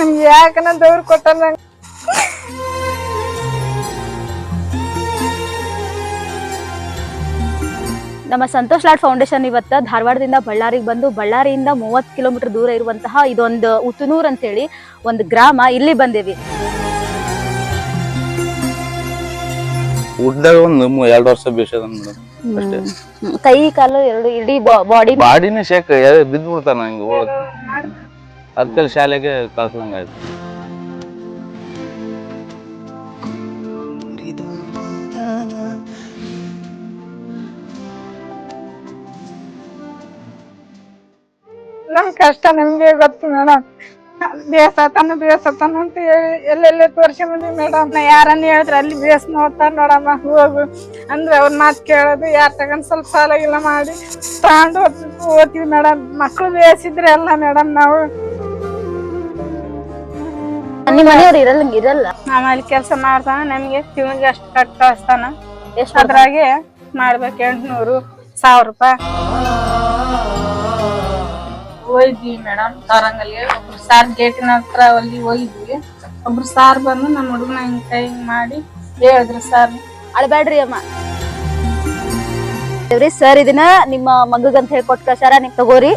ನಮ್ಗೆ ಯಾಕನ ದೇವ್ರು ಕೊಟ್ಟಾನ ನಂಗ? ನಮ್ಮ ಸಂತೋಷ್ ಲಾಡ್ ಫೌಂಡೇಶನ್ ಇವತ್ತ ಧಾರವಾಡದಿಂದ ಬಳ್ಳಾರಿಗೆ ಬಂದು ಬಳ್ಳಾರಿಯಿಂದ ಮೂವತ್ತು ಕಿಲೋಮೀಟರ್ ದೂರ ಇರುವಂತಹ ಇದೊಂದು ಉತ್ತನೂರ್ ಅಂತೇಳಿ ಒಂದು ಗ್ರಾಮ ಇಲ್ಲಿ ಬಂದೇವಿ. ಊಟದಾಗ ಒಂದು ಎರಡು ವರ್ಷ ಬೇಸದ ಮೇಡಮ್ ಅಷ್ಟೇ. ಕೈ ಕಾಲು ಎರಡು ಇಡೀ ಬಾಡಿ ಬಾಡಿನೇ ಶೇಕ್ ಬಿದ್ದು ಬಿಡ್ತಾನ ಅದಕ್ಕೆ ಶಾಲೆಗೆ ಕಳ್ಸಂಗ ಆಯ್ತು ನಮ್ ಕಷ್ಟ ನಮ್ಗೆ ಗೊತ್ತು ಮೇಡಮ್. ಬೇಸತ್ತಾನ ಬೇಸತ್ತಾನ ಅಂತ ಹೇಳಿ ಎಲ್ಲೆಲ್ಲಿ ತೋರ್ಸ್ಕೊಂಬಂದಿ ಮೇಡಮ್? ನಾ ಯಾರನ್ನ ಹೇಳಿದ್ರೆ ಅಲ್ಲಿ ಬೇಸ್ ನೋಡ್ತಾರ ನೋಡಮ್ಮ, ಹೋಗು. ಅಂದ್ರೆ ಅವ್ರ ಮಾತು ಕೇಳೋದು, ಯಾರು ತಗೊಂಡ್ ಸ್ವಲ್ಪ ಸಾಲ ಇಲ್ಲ ಮಾಡಿ ತಗೊಂಡು ಓದ್ತೀವಿ ಮೇಡಮ್. ಮಕ್ಕಳು ಬೇಸಿದ್ರೆ ಎಲ್ಲ ಮೇಡಮ್ ನಾವು. ನಿಮ್ಮ ಮನೆಯವ್ರು ಇರಲ್ಲ ಇರಲ್ಲ. ಆಮೇಲೆ ಕೆಲಸ ಮಾಡ್ತಾನ ನಮ್ಗೆ ತಿಂಗಳಿಗೆ ಅಷ್ಟು ಕಟ್ ಕಳಿಸ್ತಾನ. ಎಷ್ಟು ಅದ್ರಾಗೆ ಮಾಡ್ಬೇಕು ಎಂಟ್ನೂರು ಸಾವಿರ ರೂಪಾಯಿ. ಹೋಗಿದ್ವಿ ಮೇಡಮ್ ಸಾರಂಗಲ್ಲಿ ಒಬ್ರು ಸಾರ್ ಗೇಟಿನ ಹತ್ರ ಅಲ್ಲಿ ಹೋಗಿದ್ವಿ ಒಬ್ರು ಸಾರ್ ಬಂದು ನಮ್ಮ ಹುಡುಗನ ಹಿಂಗ್ ಕೈ ಹಿಂಗ್ ಮಾಡಿ ಹೇಳಿದ್ರು ಸಾರ್ ಅಳಬೇಡ್ರಿ ಅಮ್ಮ. ಸರ್ ಇದನ್ನ ನಿಮ್ಮ ಮಗಗಂತ ಹೇಳಿ ಕೊಟ್ಟು ಕಳ್ಸಾರ ನೀವು ತಗೋರಿ.